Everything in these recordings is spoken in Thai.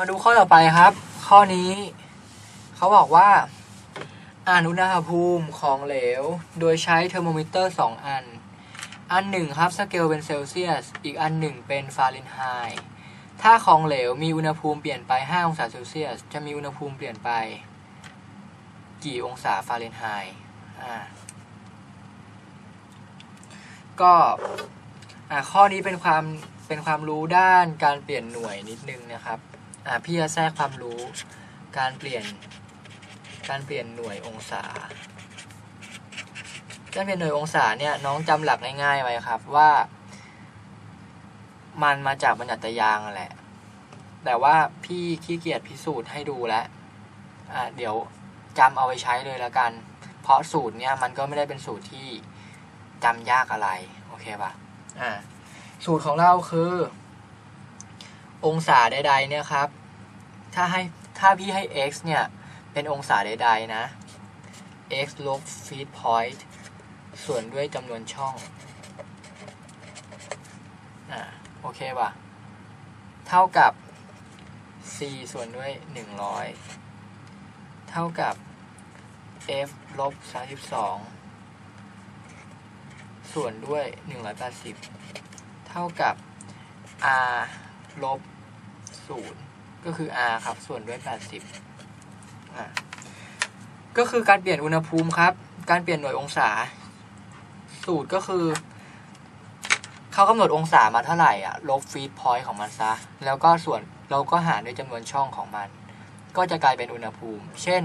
มาดูข้อต่อไปครับ ข้อนี้ เขาบอกว่า อ่านอุณหภูมิของเหลว โดยใช้เทอร์โมมิเตอร์ 2 อัน อันหนึ่งครับสเกลเป็นเซลเซียส อีกอันหนึ่งเป็นฟาเรนไฮต์ถ้าของเหลวมีอุณหภูมิเปลี่ยนไป 5 องศาเซลเซียส จะมีอุณหภูมิเปลี่ยนไป กี่องศาฟาเรนไฮต์อ่าก็อ่าข้อนี้เป็นความเป็นความรู้ด้านการเปลี่ยนหน่วยนิดนึงนะครับ พี่จะแทรกความรู้ การเปลี่ยน การเปลี่ยนหน่วยองศา การเปลี่ยนหน่วยองศาเนี่ยน้องจำหลักง่ายๆไว้ครับว่า มันมาจากบรรยัตยางแหละ แต่ว่าพี่ขี้เกียจพิสูจน์ให้ดูแล้วเดี๋ยวจำเอาไปใช้เลยแล้วกัน เพราะสูตรเนี่ยมันก็ไม่ได้เป็นสูตรที่จำยากอะไร โอเคปะอ่า สูตรของเราคือ องศาใดๆเนี่ยครับ ถ้าให้ถ้าพี่ให้ x เนี่ย เป็นองศาใดๆนะ x ลบ feed point ส่วนด้วยจำนวนช่องอ่าโอเคป่ะ เท่ากับ c ส่วนด้วย 100 เท่ากับ f ลบ32ส่วนด้วย 180 เท่ากับ r ลบ0ก็คือ r ครับ ส่วนด้วย 80อ่าก็คือการเปลี่ยนอุณหภูมิครับ การเปลี่ยนหน่วยองศา สูตรก็คือ เขากำหนดองศามาเท่าไหร่อะ ลบฟีดพอยต์ของมันซะ แล้วก็ส่วนเราก็หารด้วยจำนวนช่องของมัน ก็จะกลายเป็นอุณหภูมิ เช่น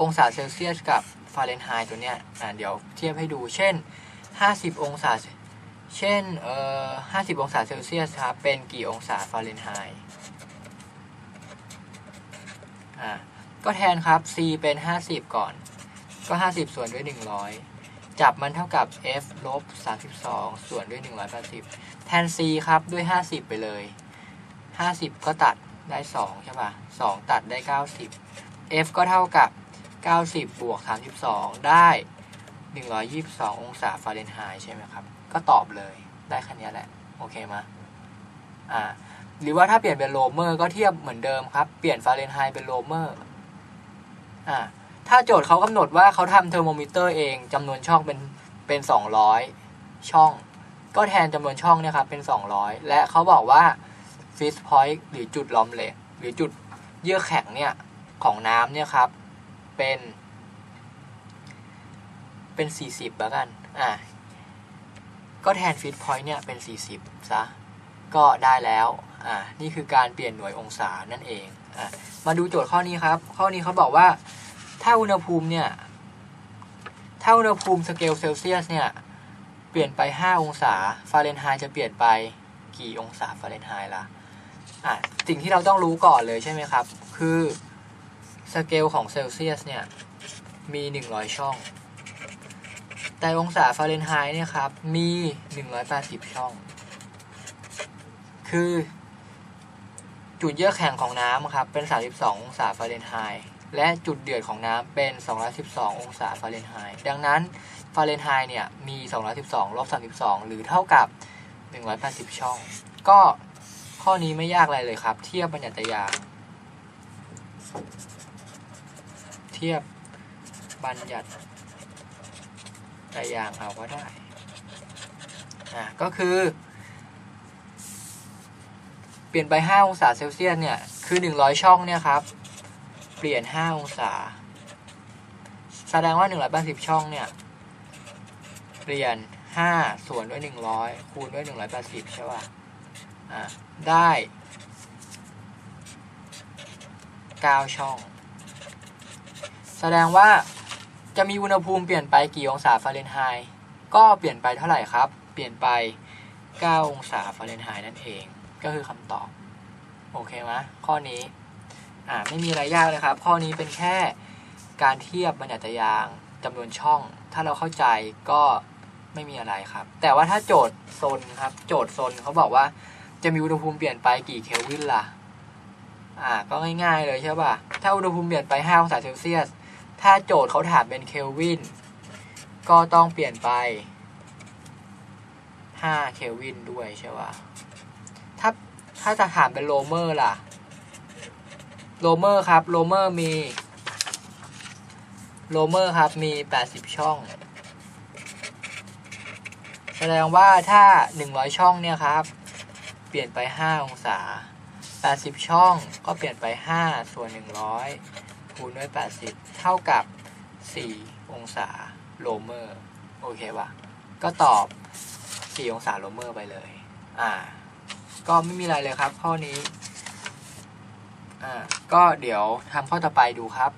องศาเซลเซียสกับฟาเรนไฮต์ตัวเนี้ย อ่าเดี๋ยวเทียบให้ดู เช่น 50 องศา เช่น เอ่อ50 องศาเซลเซียสครับ เป็นกี่องศาฟาเรนไฮต์อ่าก็แทนครับ c เป็น 50 ก่อน ก็ 50 ส่วนด้วย 100 จับมันเท่ากับ f ลบ 32 ส่วนด้วย 180 แทน c ครับด้วย 50 ไปเลย 50 ก็ตัดได้ 2 ใช่ป่ะ2 ตัดได้ 90 f ก็เท่ากับ 90 บวก 32 ได้ 122 องศาฟาเรนไฮต์ใช่ไหมครับ ก็ตอบเลยได้แค่นี้แหละ โอเคไหมอ่า หรือว่าถ้าเปลี่ยนเป็นโลเมอร์ก็เทียบเหมือนเดิมครับ เปลี่ยนฟาเรนไฮต์เป็นโลเมอร์อ่าถ้าโจทย์เขากำหนดว่าเขาทำเทอร์โมมิเตอร์เองจำนวนช่องเป็นเป็น 200 ช่อง ก็แทนจำนวนช่องเนี่ยครับเป็น 200 และเขาบอกว่าฟิสพอยต์หรือจุดล้อมเหลวหรือจุดเยื่อแข็งเนี่ยของน้ำเนี่ยครับเป็น เป็น 40แล้วกัน อ่า ก็แทนฟิตพอยต์เนี่ยเป็น 40 ซะ ก็ได้แล้ว อ่า นี่คือการเปลี่ยนหน่วยองศานั่นเอง อ่ามาดูโจทย์ข้อนี้ครับ ข้อนี้เขาบอกว่า ถ้าอุณหภูมิเนี่ย ถ้าอุณหภูมิสเกลเซลเซียสเนี่ย เปลี่ยนไป 5 องศา ฟาเรนไฮต์จะเปลี่ยนไปกี่องศาฟาเรนไฮต์ล่ะ อะสิ่งที่เราต้องรู้ก่อนเลยใช่ไหมครับ คือสเกลของเซลเซียสเนี่ย มี 100 ช่อง แต่องศาฟาเรนไฮต์เนี่ยครับ มี 180 ช่อง คือ จุดเยื่อแข็งของน้ำครับ เป็น 32 องศาฟาเรนไฮต์ และจุดเดือดของน้ำเป็น 212 องศาฟาเรนไฮต์ ดังนั้นฟาเรนไฮต์เนี่ย มี 212ลบ32 หรือเท่ากับ 180 ช่อง ก็ข้อนี้ไม่ยากอะไรเลยครับ เทียบบรรยัตยาง เทียบบัญญัติ ตยางเอาก็ได้อะก็คือ เปลี่ยนไป 5 องศาเซลเซียสเนี่ย คือ 100 ช่องเนี่ยครับ เปลี่ยน 5 องศา แสดงว่า 180 ช่องเนี่ย เปลี่ยน 5 ส่วนด้วย 100 คูณด้วย 180 ใช่ป่ะอ่าได้9ช่อง แสดงว่า จะมีอุณหภูมิเปลี่ยนไปกี่องศาฟาเรนไฮต์ก็เปลี่ยนไปเท่าไหร่ครับ เปลี่ยนไป 9 องศาฟาเรนไฮต์นั่นเอง ก็คือคำตอบ โอเคไหมข้อนี้อ่าไม่มีอะไรยากเลยครับ ข้อนี้เป็นแค่การเทียบบรรยัตยางจำนวนช่อง ถ้าเราเข้าใจก็ไม่มีอะไรครับ แต่ว่าถ้าโจทย์โซนครับ โจทย์โซนเขาบอกว่าจะมีอุณหภูมิเปลี่ยนไปกี่เคลวินล่ะ อ่า ก็ง่ายๆเลยใช่ป่ะ ถ้าอุณหภูมิเปลี่ยนไป 5 องศาเซลเซียส ถ้าโจทย์เขาถามเป็นเคลวิน ก็ต้องเปลี่ยนไป 5 เคลวินด้วยใช่ป่ะ ถ้าถ้าจะถามเป็นโลเมอร์ล่ะโรเมอร์ครับโรเมอร์มีโรเมอร์ครับ มี 80 ช่อง แสดงว่าถ้า 100 ช่องเนี่ยครับ เปลี่ยนไป 5 องศา 80 ช่องก็เปลี่ยนไป 5 ส่วน 100 คูณด้วย 80 เท่ากับ 4 องศาโลเมอร์ โอเควะก็ตอบ 4 องศาโลเมอร์ไปเลย อ่า ก็ไม่มีอะไรเลยครับข้อนี้ อ่า ก็เดี๋ยวทำข้อต่อไปดูครับ